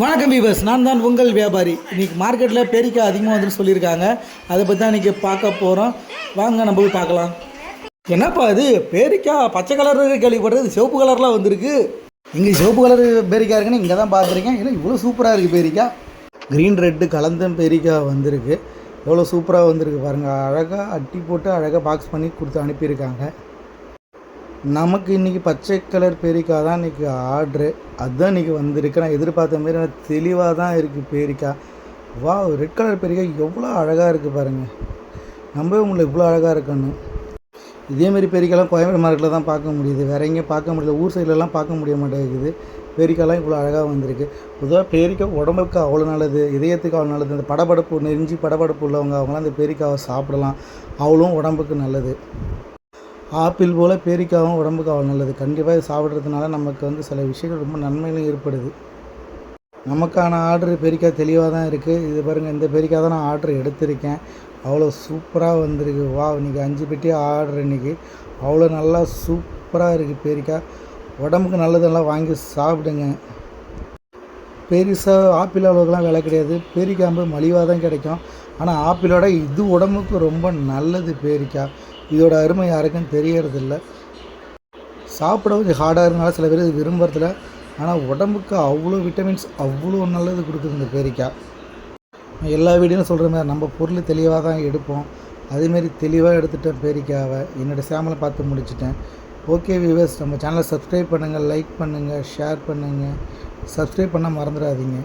வணக்கம் பீபர்ஸ் நான் தான் உங்கள் வியாபாரி. இன்றைக்கி மார்க்கெட்டில் பேரிக்காய் அதிகமாக வந்துன்னு சொல்லியிருக்காங்க. அதை பற்றி தான் இன்றைக்கி பார்க்க போகிறோம் வாங்க நம்ம போய் பார்க்கலாம். என்னப்பா இது? பேரிக்காய் பச்சை கலர் கேள்விப்படுறது சிவப்பு கலர்லாம் வந்திருக்கு. இங்கே சிவப்பு கலர் பேரிக்காய் இருக்குன்னு இங்கே தான் பார்த்துருக்கேன். ஏன்னா இவ்வளோ சூப்பராக இருக்குது பேரிக்காய் க்ரீன் ரெட்டு கலந்த பேரிக்காய் வந்திருக்கு. எவ்வளோ சூப்பராக வந்திருக்கு பாருங்கள் அழகாக அட்டி போட்டு அழகாக பாக்ஸ் பண்ணி கொடுத்து அனுப்பியிருக்காங்க. நமக்கு இன்றைக்கி பச்சை கலர் பேரிக்காய் தான் இன்றைக்கி ஆர்ட்ரு. அதுதான் இன்றைக்கி வந்திருக்கு. நான் எதிர்பார்த்த மாரி தெளிவாக தான் இருக்குது பேரிக்காய் வா ரெட் கலர் பேரிக்காய் எவ்வளோ அழகாக இருக்குது பாருங்கள் நம்பவே முடியல இவ்வளோ அழகாக இருக்குன்னு. இதேமாரி பேரிக்காய்லாம் கோயம்பேடு மார்க்கெட்டில் தான் பார்க்க முடியுது. வேற எங்கேயும் பார்க்க முடியல. ஊர் சைட்லலாம் பார்க்க முடிய மாட்டேங்குது. பேரிக்காய்லாம் இவ்வளோ அழகாக வந்திருக்கு. பொதுவாக பேரிக்காய் உடம்புக்கு அவ்வளோ நல்லது இதயத்துக்கு அவ்வளோ நல்லது. இந்த படபடப்பு நெஞ்சு படபடப்பு உள்ளவங்க அவங்களாம் அந்த பேரிக்காவை சாப்பிடலாம். அவ்வளோ உடம்புக்கு நல்லது. ஆப்பிள் போல் பேரிக்காவும் உடம்புக்கு அவ்வளோ நல்லது. கண்டிப்பாக இது சாப்பிட்றதுனால நமக்கு வந்து சில விஷயங்கள் ரொம்ப நன்மைகளும் ஏற்படுது. நமக்கான ஆர்டர் பேரிக்காய் தெளிவாக தான் இருக்குது இது பாருங்கள் இந்த பேரிக்காய் தான் நான் ஆர்டர் எடுத்திருக்கேன். அவ்வளோ சூப்பராக வந்திருக்கு. வா இன்றைக்கி அஞ்சு பெட்டி ஆர்டர் இன்றைக்கி அவ்வளோ நல்லா சூப்பராக இருக்குது பேரிக்காய் உடம்புக்கு நல்லதெல்லாம் வாங்கி சாப்பிடுங்க. பெருசாக ஆப்பிள் அளவுக்குலாம் விலை கிடையாது. பேரிக்காம்பு மலிவாக தான் கிடைக்கும். ஆனால் ஆப்பிளோட இது உடம்புக்கு ரொம்ப நல்லது பேரிக்காய் இதோட அருமை யாருக்கும் தெரியறதில்ல. சாப்பிட கொஞ்சம் ஹார்டாக இருந்தாலும் சில பேர் இது விரும்புறதில்ல. ஆனால் உடம்புக்கு அவ்வளோ விட்டமின்ஸ் அவ்வளோ நல்லது கொடுக்குது இந்த பேரிக்காய் நான் எல்லா வீடியோவும் சொல்கிற மாதிரி நம்ம பொருள் தெளிவாக தான் எடுப்போம். அதேமாரி தெளிவாக எடுத்துட்டேன் பேரிக்காவை. என்னோடய சேமலை பார்த்து முடிச்சிட்டேன். ஓகே வியூவர்ஸ் நம்ம சேனலை சப்ஸ்கிரைப் பண்ணுங்கள் லைக் பண்ணுங்கள் ஷேர் பண்ணுங்கள் சப்ஸ்கிரைப் பண்ண மறந்துடாதீங்க.